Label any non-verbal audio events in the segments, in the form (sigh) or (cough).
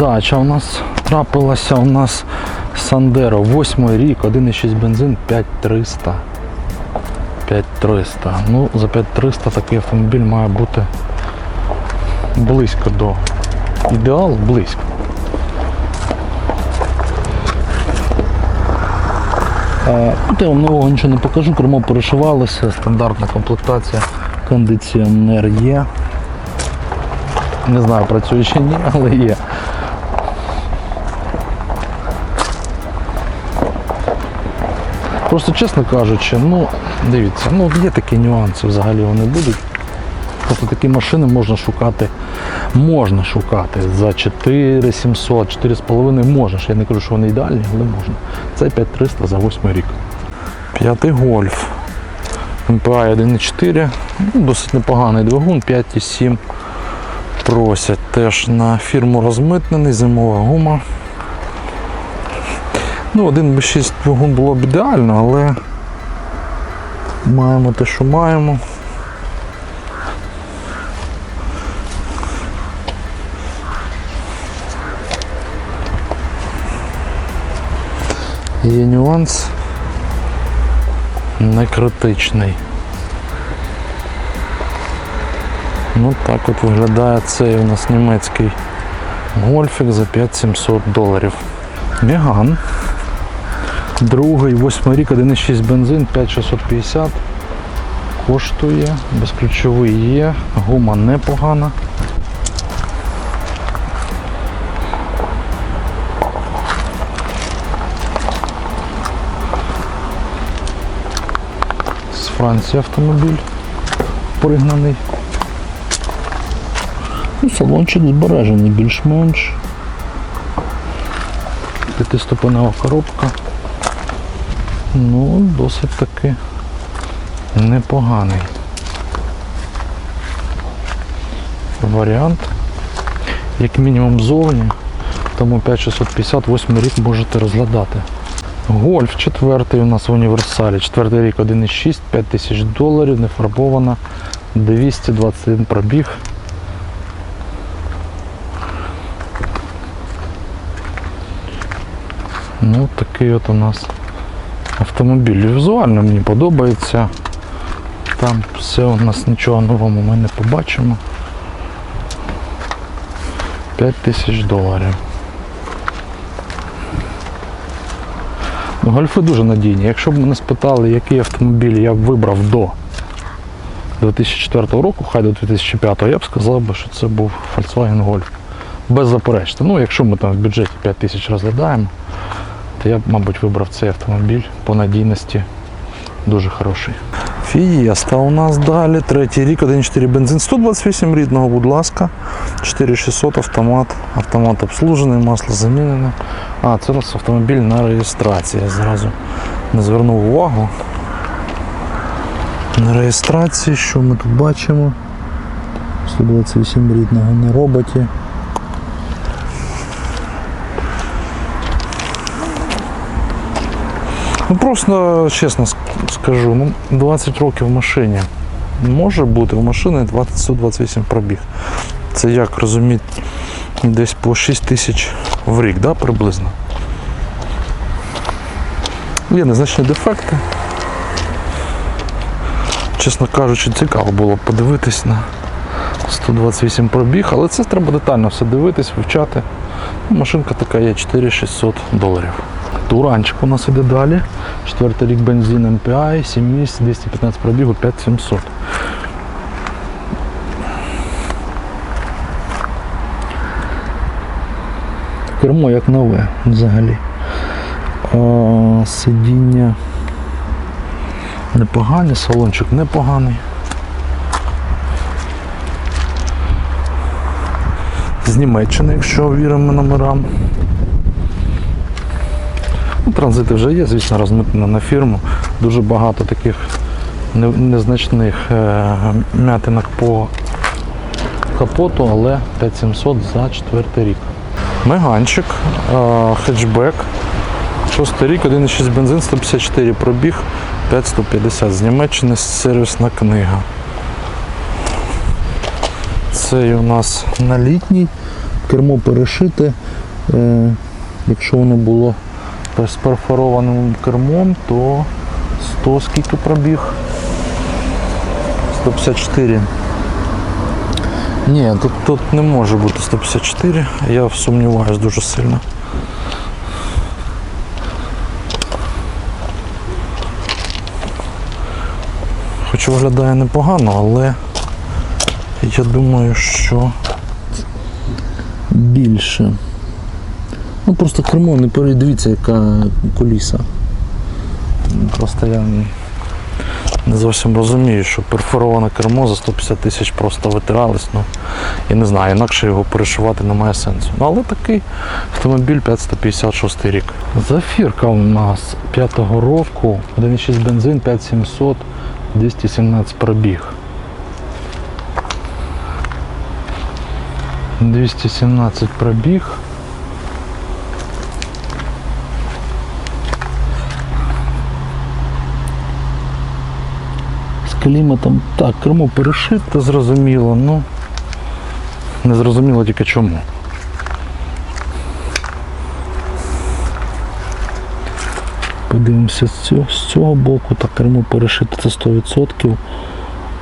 Здача у нас трапилася у нас Сандеро, восьмий рік, 1,6 бензин, 5300. 5300. Ну, за 5300 такий автомобіль має бути близько до ідеалу, близько. Е, Тут я вам нового нічого не покажу, кермо перешивалося, стандартна комплектація, кондиціонер є. Не знаю, працює чи ні, але є. Просто чесно кажучи, ну дивіться, ну є такі нюанси взагалі вони будуть. Просто такі машини можна шукати, можна шукати за 4700, 4,5 можна. Я не кажу, що вони ідеальні, але можна. Це 5300 за 8 рік. П'ятий гольф. MPI 1.4, ну, досить непоганий двигун, 5,7 просять. Теж на фірму розмитнений, зимова гума. Ну, 1,6 двигун було б ідеально, але маємо те, що маємо. Є нюанс не критичний. Ну так от виглядає цей у нас німецький гольфік за 5700 доларів. Меган. Другий, восьмий рік, 1,6 бензин, 5650. Коштує, безключовий є, гума непогана. З Франції автомобіль пригнаний. Ну, салончик збережений більш-менш. П'ятиступенева коробка. Ну, досить таки непоганий. Варіант. Як мінімум зовні, тому 5650 8 рік можете розглядати. Гольф четвертий у нас в універсалі. Четвертий рік 1,6, 5 тисяч доларів, не фарбована, 221 пробіг. Ну, такий от у нас автомобіль. Візуально мені подобається. Там все у нас нічого нового ми не побачимо. 5 тисяч доларів. Ну, Гольфи дуже надійні. Якщо б мене спитали, який автомобіль я б вибрав до 2004 року, хай до 2005, я б сказав, би, що це був Volkswagen Golf. Беззаперечно. Ну, якщо ми там в бюджеті 5 тисяч розглядаємо, то я мабуть, вибрав цей автомобіль по надійності дуже хороший. Фієста у нас далі, третій рік, 1.4 бензин, 128 рідного, будь ласка, 4600 автомат, автомат обслужений, масло замінене. А, це у нас автомобіль на реєстрації. Я зразу не звернув увагу. На реєстрації, що ми тут бачимо? 128 рідного на роботі. Ну просто чесно скажу, ну 20 років в машині. Може бути в машини 128 пробіг. Це як розуміти, десь по 6 тисяч в рік, да, приблизно. Є незначні дефекти. Чесно кажучи, цікаво було подивитись на 128 пробіг, але це треба детально все дивитись, вивчати. Ну, Машинка така є 4600 доларів. Туранчик у нас іде далі. Четвертий рік бензин MPI, 7 місць, 215 пробігу, 5700. Кермо як нове взагалі. А, сидіння непогані, салончик непоганий. З Німеччини, якщо віримо номерам. Транзити вже є, звісно, розмитнено на фірму. Дуже багато таких незначних е, м'ятинок по капоту, але 5700 за четвертий рік. Меганчик, е, хетчбек. Шостий рік, 1,6 бензин, 154 пробіг, 5150 з Німеччини сервісна книга. Цей у нас на літній кермо перешите. Е, якщо воно було з перфорованим кермом, то 100 скільки пробіг? 154. Ні, тут, тут не може бути 154, я сумніваюся дуже сильно. Хоч виглядає непогано, але я думаю, що більше. Ну просто кермо не пере- дивіться, яка коліса. Просто я не- не зовсім розумію, що перфороване кермо за 150 тисяч просто витиралось. Ну, я не знаю, інакше його перешивати немає сенсу. Ну, але такий автомобіль 556 рік. Зафірка у нас 5-го року, 1,6 бензин, 5700, 217 пробіг. 217 пробіг. Кліматом. Так, кермо перешите, зрозуміло, ну не зрозуміло тільки чому. Подивимося з цього, з цього боку, так кермо перешите це 100%.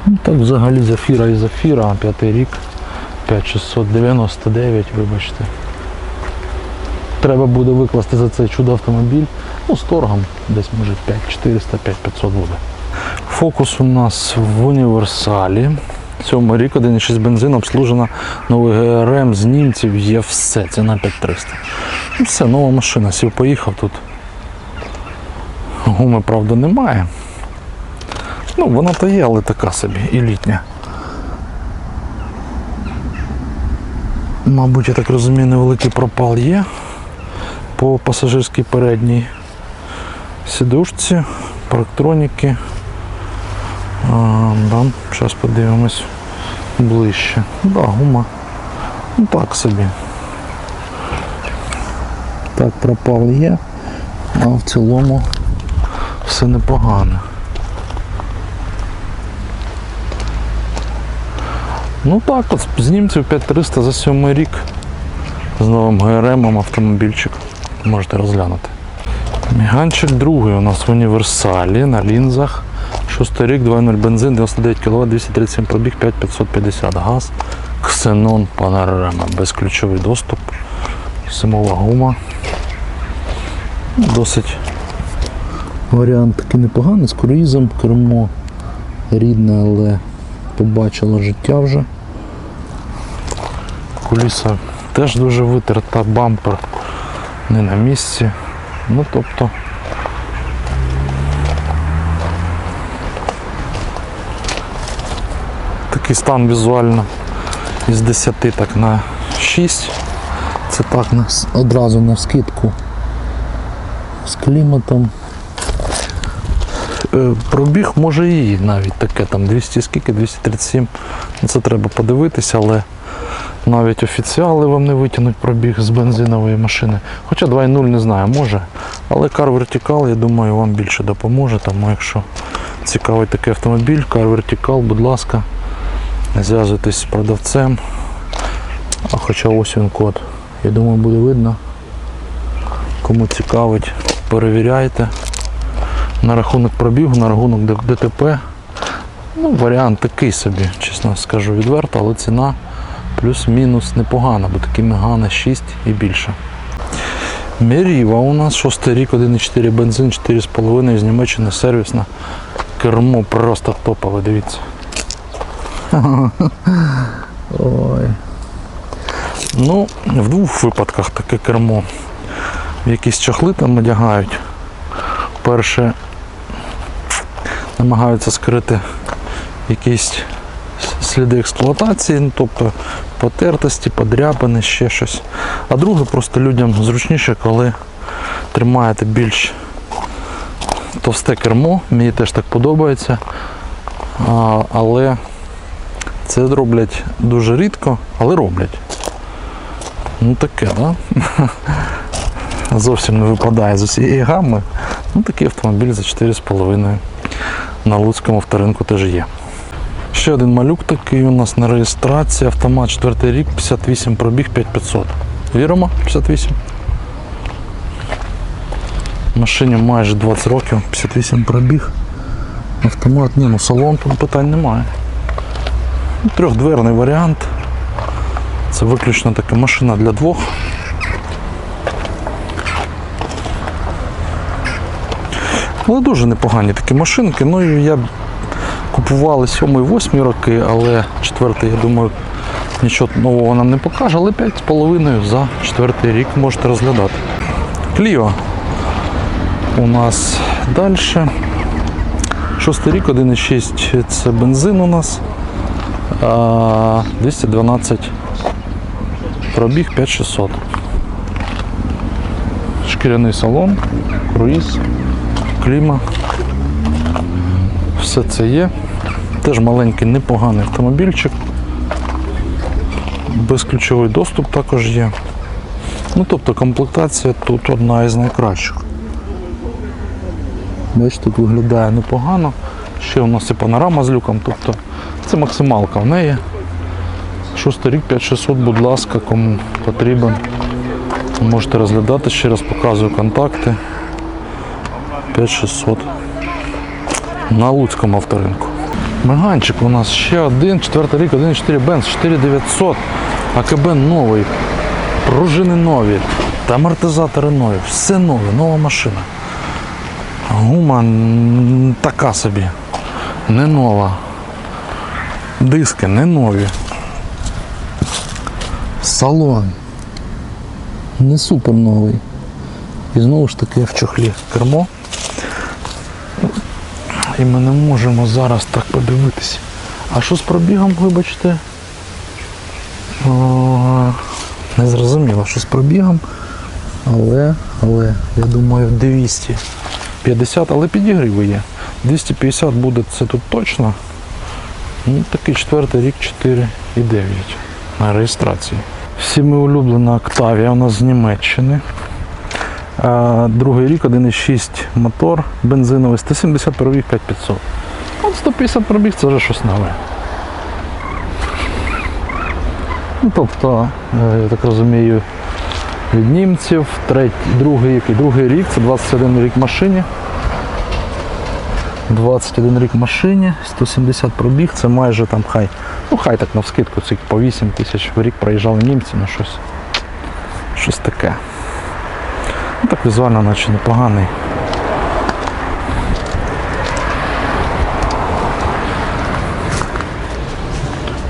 Ну так взагалі зафіра і зафіра, п'ятий рік, 5699, вибачте. Треба буде викласти за цей чудо автомобіль. Ну, з торгом десь може 5400, 5500 буде. Фокус у нас в універсалі. Сьомий рік 1,6 бензин обслужена новий ГРМ з німців є все. Ціна 5300. Ну все, нова машина. Сів поїхав тут. Гуми, правда, немає. Ну, вона то є, але така собі, і літня. Мабуть, я так розумію, невеликий пропал є по пасажирській передній сідушці, парктроніки. Да, зараз подивимось ближче. Да, гума. Ну так собі. Так, пропал є, а в цілому все непогано. Ну так, от з німців 5300 за сьомий рік. З новим ГРМ автомобільчик. Можете розглянути. Міганчик другий у нас в універсалі на лінзах. Шостий рік, 2.0 бензин, 99 кВт, 237 пробіг, 5550 газ. Ксенон панорама, безключовий доступ. Зимова гума. Досить варіант такий непоганий, з круїзом, кермо рідне, але побачило життя вже. Куліса теж дуже витерта, бампер не на місці. Ну тобто такий стан візуально із 10 так на 6. Це так одразу на скидку з кліматом. Е, Пробіг може і навіть таке, там 200 скільки, 237. Ну, Це треба подивитися, але навіть офіціали вам не витягнуть пробіг з бензинової машини. Хоча 2.0 не знаю, може. Але Car Vertical, я думаю, вам більше допоможе. Тому якщо цікавий такий автомобіль, Car Vertical, будь ласка, зв'язуйтесь з продавцем. Хоча ось він код. Я думаю, буде видно. Кому цікавить, перевіряйте. На рахунок пробігу, на рахунок ДТП. Ну, варіант такий собі, чесно скажу відверто, але ціна плюс-мінус непогана, бо такі мегани 6 і більше. Меріва у нас 6 рік, 1,4 бензин, 4,5 з Німеччини сервісна. Кермо просто топове, дивіться. Ой. Ну, в двох випадках таке кермо. Якісь чохли там одягають. Перше намагаються скрити якісь сліди експлуатації, ну, тобто потертості, подряпини, ще щось. А друге просто людям зручніше, коли тримаєте більш товсте кермо, мені теж так подобається. А, але це роблять дуже рідко, але роблять. Ну таке, да? (laughs) Зовсім не випадає з усієї гами. Ну такий автомобіль за 4,5 на Луцькому авторинку теж є. Ще один малюк такий у нас на реєстрації. Автомат 4 рік, 58 пробіг, 5500. Віримо? 58. Машині майже 20 років, 58 пробіг. Автомат, ні, ну салон тут питань немає. Трьохдверний варіант. Це виключно така машина для двох. Але дуже непогані такі машинки. Ну і я купували 7-8 роки, але четвертий, я думаю, нічого нового нам не покаже, але 5,5 за четвертий рік можете розглядати. Кліо у нас далі. Шостий рік, 1,6 це бензин у нас. А, 212 пробіг 5600. Шкіряний салон, круїз, кліма. Все це є. Теж маленький, непоганий автомобільчик. Безключовий доступ також є. Ну, тобто комплектація тут одна із найкращих. Бачите, тут виглядає непогано. Ще у нас і панорама з люком, тобто це максималка в неї. Шостий рік 5600, будь ласка, кому потрібен. Можете розглядати, ще раз показую контакти. 5600 на Луцькому авторинку. Меганчик у нас ще один, четвертий рік, 1,4 Бенз, 4900, АКБ новий, пружини нові, та амортизатори нові, все нове, нова машина. Гума така собі, не нова. Диски не нові. Салон не супер новий. І знову ж таки в чохлі кермо. І ми не можемо зараз так подивитися. А що з пробігом, вибачте? О, не зрозуміло, що з пробігом. Але, але, я думаю, 250, але підігріви є. 250 буде це тут точно. Ну, такий четвертий рік 4,9 на реєстрації. Всіми улюблена Октавія у нас з Німеччини. Другий рік 1,6 мотор бензиновий, 170 пробіг 5500. От 150 пробіг це вже щось нове. Ну, тобто, е, я так розумію, від німців, третій, другий, який другий рік, це 21 рік машині. 21 рік машині, 170 пробіг, це майже там хай, ну хай так навскидку, це по 8 тисяч в рік проїжджали німці, ну щось, щось таке. Ну, так візуально наче непоганий.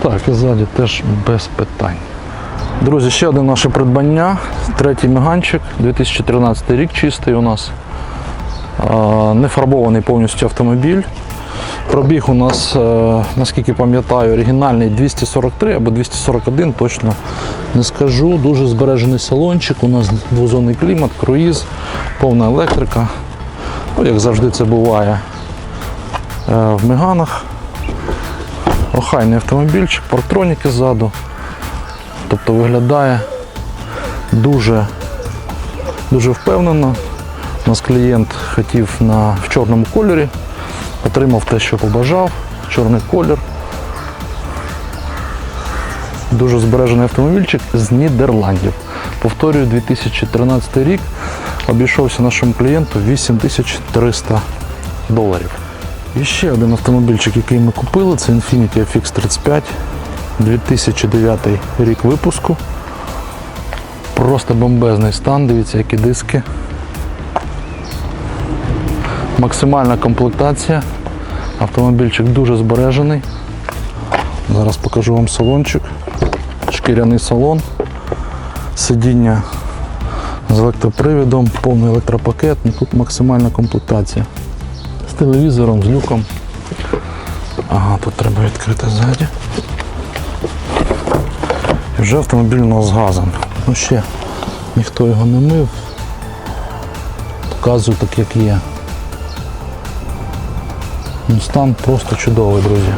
Так, і ззаді теж без питань. Друзі, ще одне наше придбання. Третій меганчик, 2013 рік чистий у нас. Не фарбований повністю автомобіль. Пробіг у нас, е, наскільки пам'ятаю, оригінальний 243 або 241, точно не скажу. Дуже збережений салончик, у нас двозонний клімат, круїз, повна електрика. Ну, як завжди це буває е, в Меганах. Охайний автомобільчик, парктроніки ззаду. Тобто виглядає дуже, дуже впевнено. У нас клієнт хотів на, в чорному кольорі, отримав те, що побажав, чорний колір. Дуже збережений автомобільчик з Нідерландів. Повторюю, 2013 рік обійшовся нашому клієнту 8300 доларів. І ще один автомобільчик, який ми купили, це Infiniti FX35, 2009 рік випуску. Просто бомбезний стан, дивіться, які диски. Максимальна комплектація. Автомобільчик дуже збережений. Зараз покажу вам салончик. Шкіряний салон, сидіння з електропривідом, повний електропакет. Ну, Тут максимальна комплектація. З телевізором, з люком. Ага, тут треба відкрити ззаді. І вже автомобіль у нас з газом. Ну ще ніхто його не мив. Показую так, як є. Ну, Стан просто чудовий, друзі.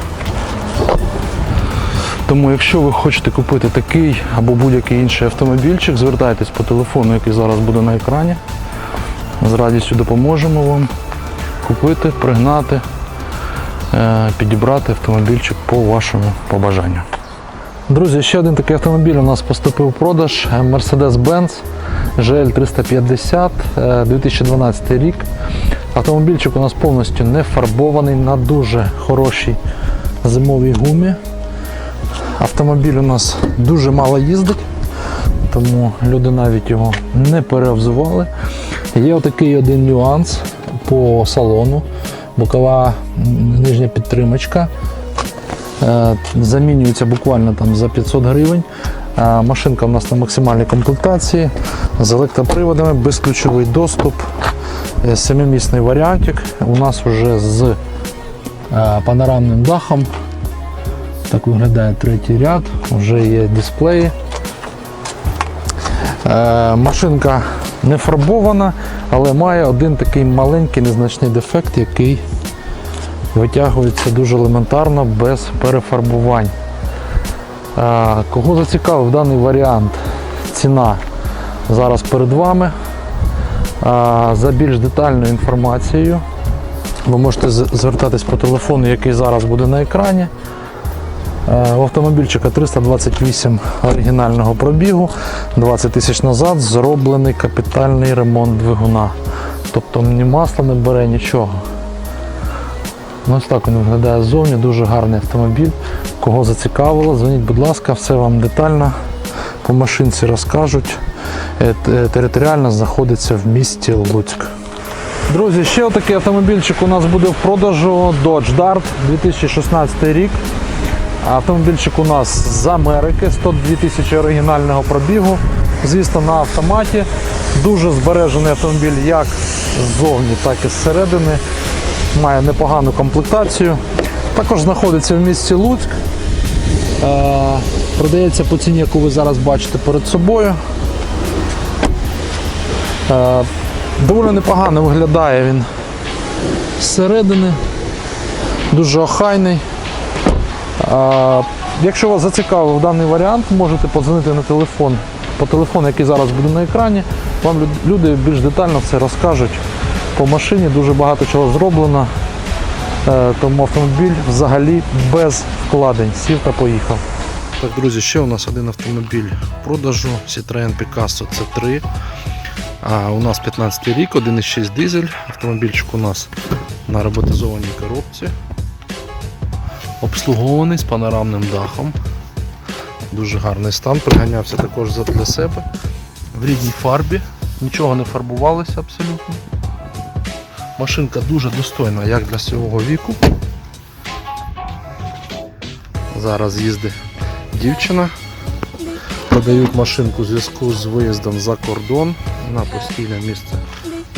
Тому якщо ви хочете купити такий або будь-який інший автомобільчик, звертайтесь по телефону, який зараз буде на екрані. З радістю допоможемо вам купити, пригнати. е, підібрати автомобільчик по вашому побажанню. Друзі, ще один такий автомобіль у нас поступив в продаж е, Mercedes-Benz GL 350 е, 2012 рік. Автомобільчик у нас повністю не фарбований на дуже хорошій зимовій гумі. Автомобіль у нас дуже мало їздить, тому люди навіть його не перевзували. Є отакий один нюанс по салону. Бокова нижня підтримочка. Е, Замінюється буквально там за 500 гривень. Машинка у нас на максимальній комплектації з електроприводами, безключовий доступ, е, семимісний варіантик. У нас вже з е, панорамним дахом. Так виглядає третій ряд, вже є дисплеї. Е, машинка не фарбована, але має один такий маленький незначний дефект, який витягується дуже елементарно без перефарбувань. Кого зацікавив даний варіант, ціна зараз перед вами. За більш детальною інформацією ви можете звертатись по телефону, який зараз буде на екрані. У автомобільчика 328 оригінального пробігу, 20 тисяч назад зроблений капітальний ремонт двигуна. Тобто ні масла не бере, нічого. Ось так він виглядає ззовні, дуже гарний автомобіль. Кого зацікавило, дзвоніть, будь ласка, все вам детально по машинці розкажуть. Е, Територіально знаходиться в місті Луцьк. Друзі, ще отакий автомобільчик у нас буде в продажу Dodge Dart 2016 рік. Автомобільчик у нас з Америки, 102 тисячі оригінального пробігу. Звісно, на автоматі. Дуже збережений автомобіль як ззовні, так і зсередини. Має непогану комплектацію. Також знаходиться в місті Луцьк. Е, Продається по ціні, яку ви зараз бачите перед собою. Е, Доволі непогано виглядає він зсередини. Дуже охайний. Якщо вас зацікавив даний варіант, можете подзвонити на телефон по телефону, який зараз буде на екрані. Вам люди більш детально все розкажуть по машині. Дуже багато чого зроблено. Е, Тому автомобіль взагалі без вкладень. Сів та поїхав. Так, друзі, ще у нас один автомобіль в продажу Citroen Picasso C3. А, у нас 15 рік, 1,6 дизель. Автомобільчик у нас на роботизованій коробці обслугований з панорамним дахом. Дуже гарний стан, приганявся також для себе. В рідній фарбі, нічого не фарбувалося абсолютно. Машинка дуже достойна, як для свого віку. Зараз їздить дівчина. Продають машинку в зв'язку з виїздом за кордон на постійне місце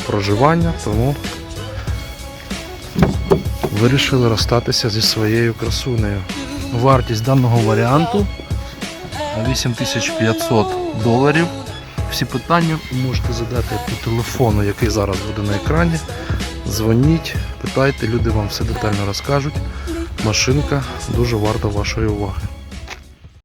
проживання, тому вирішили розстатися зі своєю красунею. Вартість даного варіанту 8500 доларів. Всі питання можете задати по телефону, який зараз буде на екрані. Дзвоніть, питайте, люди вам все детально розкажуть. Машинка дуже варта вашої уваги.